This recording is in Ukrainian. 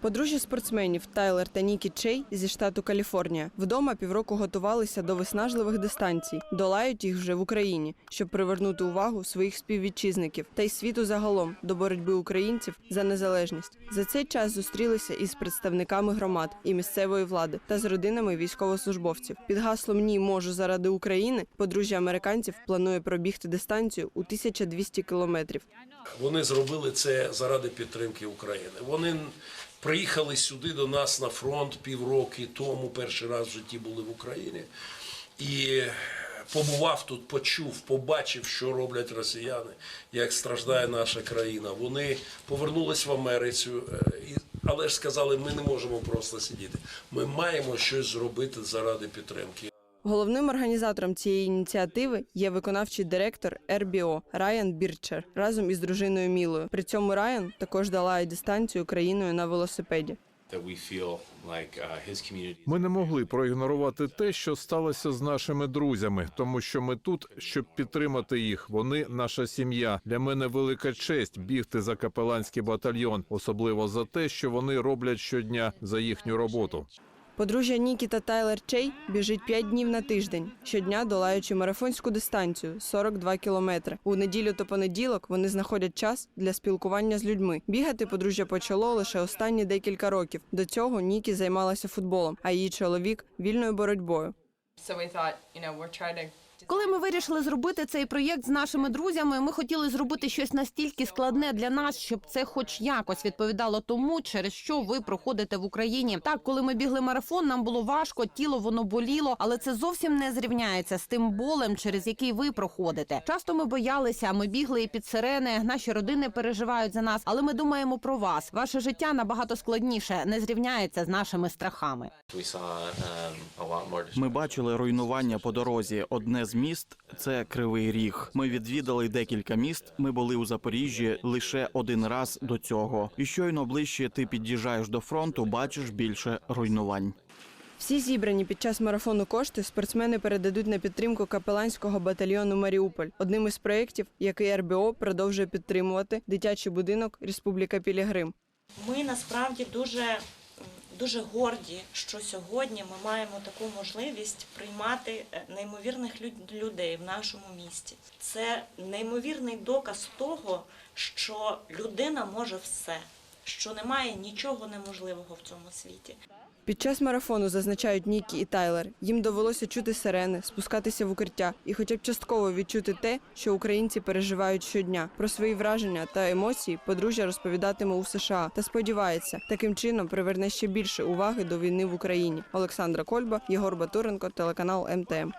Подружжя спортсменів Тайлер та Нікі Чей зі штату Каліфорнія вдома півроку готувалися до виснажливих дистанцій, долають їх вже в Україні, щоб привернути увагу своїх співвітчизників та й світу загалом до боротьби українців за незалежність. За цей час зустрілися із представниками громад і місцевої влади та з родинами військовослужбовців. Під гаслом Ні можу заради України подружжя американців планує пробігти дистанцію у 1200 кілометрів. Вони зробили це заради підтримки України. Вони приїхали сюди до нас на фронт півроки тому, перший раз в житті були в Україні. І побував тут, почув, побачив, що роблять росіяни, як страждає наша країна. Вони повернулись в Америцю, е, але ж сказали, ми не можемо просто сидіти. Ми маємо щось зробити заради підтримки. Головним організатором цієї ініціативи є виконавчий директор РБО Райан Бірчер разом із дружиною Мілою. При цьому Райан також долає дистанцію країною на велосипеді. uh, Ми не могли проігнорувати те, що сталося з нашими друзями, тому що ми тут, щоб підтримати їх. Вони наша сім'я. Для мене велика честь бігти за капеланський батальйон, особливо за те, що вони роблять щодня за їхню роботу. Подружжя Нікі та Тайлер Чей біжить 5 днів на тиждень, щодня долаючи марафонську дистанцію 42 кілометри. У неділю та понеділок вони знаходять час для спілкування з людьми. Бігати подружжя почало лише останні декілька років. До цього Нікі займалася футболом, а її чоловік вільною боротьбою. Коли ми вирішили зробити цей проєкт з нашими друзями, ми хотіли зробити щось настільки складне для нас, щоб це, хоч якось, відповідало тому, через що ви проходите в Україні. Так, коли ми бігли марафон, нам було важко, тіло воно боліло, але це зовсім не зрівняється з тим болем, через який ви проходите. Часто ми боялися, ми бігли і під сирени. Наші родини переживають за нас, але ми думаємо про вас. Ваше життя набагато складніше, не зрівняється з нашими страхами. um, Ми бачили руйнування по дорозі. Одне з міст це Кривий Ріг. Ми відвідали декілька міст. Ми були у Запоріжжі лише один раз до цього. І щойно ближче ти під'їжджаєш до фронту, бачиш більше руйнувань. Всі зібрані під час марафону кошти спортсмени передадуть на підтримку капеланського батальйону Маріуполь. Одним із проєктів, який РБО продовжує підтримувати дитячий будинок Республіка Пілігрим. Ми насправді дуже, дуже горді, що сьогодні ми маємо таку можливість приймати е, неймовірних люд- людей в нашому місті. Це неймовірний доказ того, що людина може все, що немає нічого неможливого в цьому світі. Під час марафону зазначають Нікі і Тайлер. Їм довелося чути сирени, спускатися в укриття і, хоча б частково відчути те, що українці переживають щодня. Про свої враження та емоції подружжя розповідатиме у США та сподівається, таким чином приверне ще більше уваги до війни в Україні. Олександра Кольба, Єгор Батуренко, телеканал МТМ.